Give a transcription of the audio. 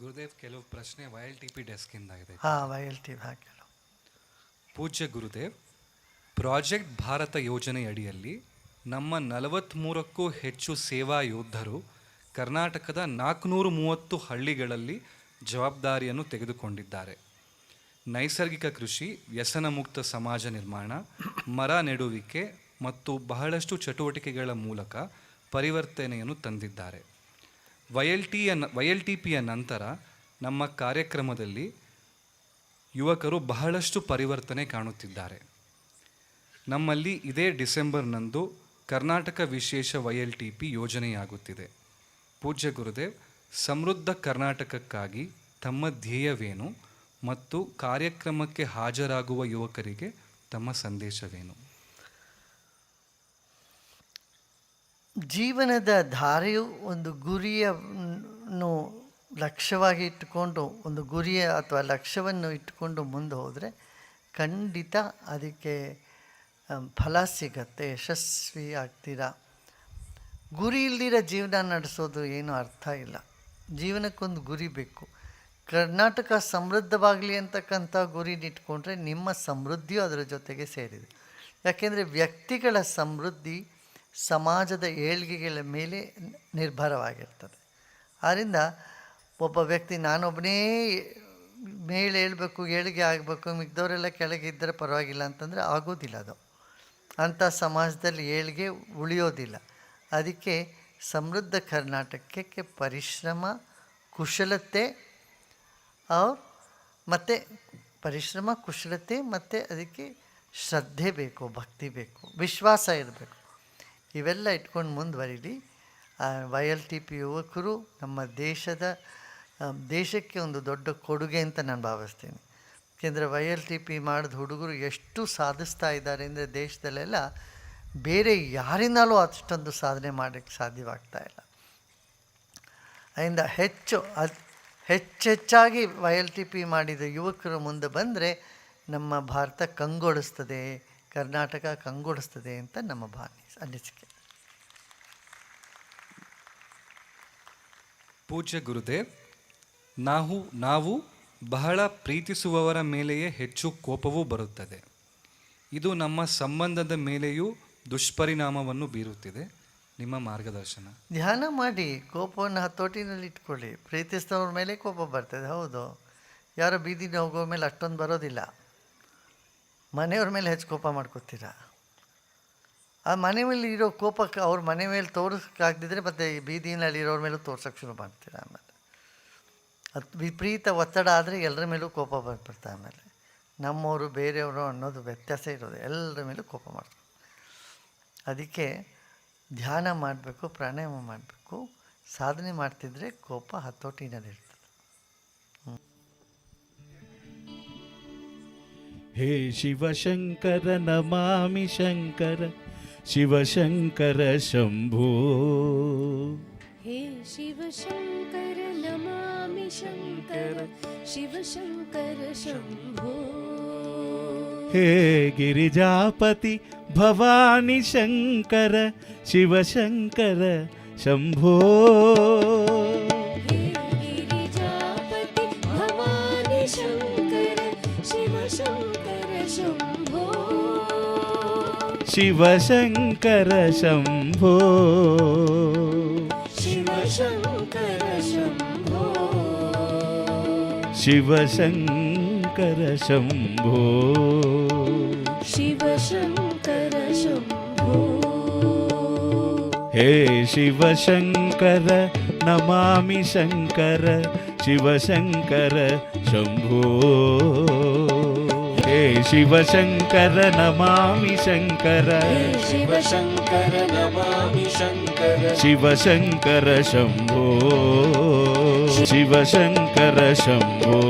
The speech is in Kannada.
ಗುರುದೇವ್ ಕೆಲವು ಪ್ರಶ್ನೆ ವೈ ಎಲ್ ಟಿ ಪಿ ಡೆಸ್ಕಿಂದ ಇದೆ ಹಾ ವೈಎಲ್ ಟಿ ಪೂಜ್ಯ ಗುರುದೇವ್ ಪ್ರಾಜೆಕ್ಟ್ ಭಾರತ ಯೋಜನೆ ಅಡಿಯಲ್ಲಿ ನಮ್ಮ ನಲವತ್ತ್ಮೂರಕ್ಕೂ ಹೆಚ್ಚು ಸೇವಾ ಯೋಧರು ಕರ್ನಾಟಕದ ನಾಲ್ಕುನೂರು ಮೂವತ್ತು ಹಳ್ಳಿಗಳಲ್ಲಿ ಜವಾಬ್ದಾರಿಯನ್ನು ತೆಗೆದುಕೊಂಡಿದ್ದಾರೆ. ನೈಸರ್ಗಿಕ ಕೃಷಿ ವ್ಯಸನ ಮುಕ್ತ ಸಮಾಜ ನಿರ್ಮಾಣ ಮರ ನೆಡುವಿಕೆ ಮತ್ತು ಬಹಳಷ್ಟು ಚಟುವಟಿಕೆಗಳ ಮೂಲಕ ಪರಿವರ್ತನೆಯನ್ನು ತಂದಿದ್ದಾರೆ. ವೈಎಲ್ಟಿಯ ವೈಎಲ್ ಟಿ ಪಿಯ ನಂತರ ನಮ್ಮ ಕಾರ್ಯಕ್ರಮದಲ್ಲಿ ಯುವಕರು ಬಹಳಷ್ಟು ಪರಿವರ್ತನೆ ಕಾಣುತ್ತಿದ್ದಾರೆ. ನಮ್ಮಲ್ಲಿ ಇದೇ ಡಿಸೆಂಬರ್ನಂದು ಕರ್ನಾಟಕ ವಿಶೇಷ ವೈಎಲ್ ಟಿ ಪಿ ಯೋಜನೆಯಾಗುತ್ತಿದೆ. ಪೂಜ್ಯ ಗುರುದೇವ್, ಸಮೃದ್ಧ ಕರ್ನಾಟಕಕ್ಕಾಗಿ ತಮ್ಮ ಧ್ಯೇಯವೇನು ಮತ್ತು ಕಾರ್ಯಕ್ರಮಕ್ಕೆ ಹಾಜರಾಗುವ ಯುವಕರಿಗೆ ತಮ್ಮ ಸಂದೇಶವೇನು? ಜೀವನದ ಧಾರೆಯು ಒಂದು ಗುರಿಯನ್ನು ಲಕ್ಷ್ಯವಾಗಿ ಇಟ್ಟುಕೊಂಡು, ಒಂದು ಗುರಿಯ ಅಥವಾ ಲಕ್ಷ್ಯವನ್ನು ಇಟ್ಟುಕೊಂಡು ಮುಂದೆ ಹೋದರೆ ಖಂಡಿತ ಅದಕ್ಕೆ ಫಲ ಸಿಗತ್ತೆ, ಯಶಸ್ವಿ ಆಗ್ತೀರಾ? ಗುರಿ ಇಲ್ದಿರ ಜೀವನ ನಡೆಸೋದು ಏನು ಅರ್ಥ ಇಲ್ಲ. ಜೀವನಕ್ಕೊಂದು ಗುರಿ ಬೇಕು. ಕರ್ನಾಟಕ ಸಮೃದ್ಧವಾಗಲಿ ಅಂತಕ್ಕಂಥ ಗುರಿನ ಇಟ್ಕೊಂಡ್ರೆ ನಿಮ್ಮ ಸಮೃದ್ಧಿಯು ಅದರ ಜೊತೆಗೆ ಸೇರಿದೆ. ಯಾಕೆಂದರೆ ವ್ಯಕ್ತಿಗಳ ಸಮೃದ್ಧಿ ಸಮಾಜದ ಏಳ್ಗೆಗಳ ಮೇಲೆ ನಿರ್ಭರವಾಗಿರ್ತದೆ. ಆದ್ದರಿಂದ ಒಬ್ಬ ವ್ಯಕ್ತಿ ನಾನೊಬ್ಬನೇ ಮೇಲೆ ಏಳಬೇಕು ಏಳಿಗೆ ಆಗಬೇಕು ಮಿಗ್ದವರೆಲ್ಲ ಕೆಳಗೆ ಇದ್ದರೆ ಪರವಾಗಿಲ್ಲ ಅಂತಂದರೆ ಆಗೋದಿಲ್ಲ ಅದು. ಅಂಥ ಸಮಾಜದಲ್ಲಿ ಏಳಿಗೆ ಉಳಿಯೋದಿಲ್ಲ. ಅದಕ್ಕೆ ಸಮೃದ್ಧ ಕರ್ನಾಟಕಕ್ಕೆ ಪರಿಶ್ರಮ, ಕುಶಲತೆ ಮತ್ತು ಪರಿಶ್ರಮ, ಕುಶಲತೆ, ಮತ್ತು ಅದಕ್ಕೆ ಶ್ರದ್ಧೆ ಬೇಕು, ಭಕ್ತಿ ಬೇಕು, ವಿಶ್ವಾಸ ಇರಬೇಕು. ಇವೆಲ್ಲ ಇಟ್ಕೊಂಡು ಮುಂದುವರಿಲಿ. ವೈ ಎಲ್ ಟಿ ಪಿ ಯುವಕರು ನಮ್ಮ ದೇಶದ ದೇಶಕ್ಕೆ ಒಂದು ದೊಡ್ಡ ಕೊಡುಗೆ ಅಂತ ನಾನು ಭಾವಿಸ್ತೀನಿ. ಏಕೆಂದರೆ ವೈ ಎಲ್ ಟಿ ಪಿ ಮಾಡಿದ ಹುಡುಗರು ಎಷ್ಟು ಸಾಧಿಸ್ತಾ ಇದ್ದಾರೆ ಅಂದರೆ ದೇಶದಲ್ಲೆಲ್ಲ ಬೇರೆ ಯಾರಿಂದಲೂ ಅಷ್ಟೊಂದು ಸಾಧನೆ ಮಾಡೋಕ್ಕೆ ಸಾಧ್ಯವಾಗ್ತಾ ಇಲ್ಲ. ಅದರಿಂದ ಹೆಚ್ಚು, ಅದು, ಹೆಚ್ಚೆಚ್ಚಾಗಿ ವೈ ಎಲ್ ಟಿ ಪಿ ಮಾಡಿದ ಯುವಕರು ಮುಂದೆ ಬಂದರೆ ನಮ್ಮ ಭಾರತ ಕಂಗೊಳಿಸ್ತದೆ, ಕರ್ನಾಟಕ ಕಂಗೊಳಿಸ್ತದೆ ಅಂತ ನಮ್ಮ ಭಾವನೆ, ಅನಿಸಿಕೆ. ಪೂಜ್ಯ ಗುರುದೇವ್ ನಾವು ನಾವು ಬಹಳ ಪ್ರೀತಿಸುವವರ ಮೇಲೆಯೇ ಹೆಚ್ಚು ಕೋಪವೂ ಬರುತ್ತದೆ. ಇದು ನಮ್ಮ ಸಂಬಂಧದ ಮೇಲೆಯೂ ದುಷ್ಪರಿಣಾಮವನ್ನು ಬೀರುತ್ತಿದೆ. ನಿಮ್ಮ ಮಾರ್ಗದರ್ಶನ. ಧ್ಯಾನ ಮಾಡಿ, ಕೋಪವನ್ನು ಹತ್ತೋಟಿನಲ್ಲಿ ಇಟ್ಕೊಳ್ಳಿ ಪ್ರೀತಿಸಿದವ್ರ ಮೇಲೆ ಕೋಪ ಬರ್ತದೆ, ಹೌದು. ಯಾರೋ ಬೀದಿನ ಹೋಗೋ ಮೇಲೆ ಅಷ್ಟೊಂದು ಬರೋದಿಲ್ಲ. ಮನೆಯವ್ರ ಮೇಲೆ ಹೆಚ್ಚು ಕೋಪ ಮಾಡ್ಕೋತೀರಾ? ಆ ಮನೆ ಮೇಲೆ ಇರೋ ಕೋಪಕ್ಕೆ ಅವ್ರ ಮನೆ ಮೇಲೆ ತೋರಿಸೋಕ್ಕಾಗ್ದಿದ್ರೆ ಮತ್ತೆ ಈ ಬೀದಿನಲ್ಲಿ ಇರೋರ ಮೇಲೂ ತೋರ್ಸೋಕ್ಕೆ ಶುರು ಮಾಡ್ತೀರಾ ಆಮೇಲೆ. ಅದು ವಿಪರೀತ ಒತ್ತಡ ಆದರೆ ಎಲ್ಲರ ಮೇಲೂ ಕೋಪ ಬಂದ್ಬಿಡ್ತಾ ಆಮೇಲೆ. ನಮ್ಮವರು ಬೇರೆಯವರು ಅನ್ನೋದು ವ್ಯತ್ಯಾಸ ಇರೋದು, ಎಲ್ಲರ ಮೇಲೂ ಕೋಪ ಮಾಡ್ತಾರೆ. ಅದಕ್ಕೆ ಧ್ಯಾನ ಮಾಡಬೇಕು, ಪ್ರಾಣಾಯಾಮ ಮಾಡಬೇಕು, ಸಾಧನೆ ಮಾಡ್ತಿದ್ರೆ ಕೋಪ ಹತೋಟಿನಲ್ಲಿರ್ತದೆ ಹೇ ಶಿವಶಂಕರ ನಮಾಮಿ ಶಂಕರ शिवशंकर शंभो। हे शिवशङ्कर नमामि शिव शंकर शम्भो हे गिरिजापति भवानी शंकर शिव शंकर शंभो। शिवशङ्कर शम्भो शिवशङ्कर शम्भो शिवशङ्कर शम्भो शिवशङ्कर शम्भो हे शिवशङ्कर नमामि शङ्कर शिवशङ्कर शम्भो। శివశంకర నమామి శంకర. శివశంకర నమామి శంకర. శివశంకర శంభో. శివశంకర శంభో.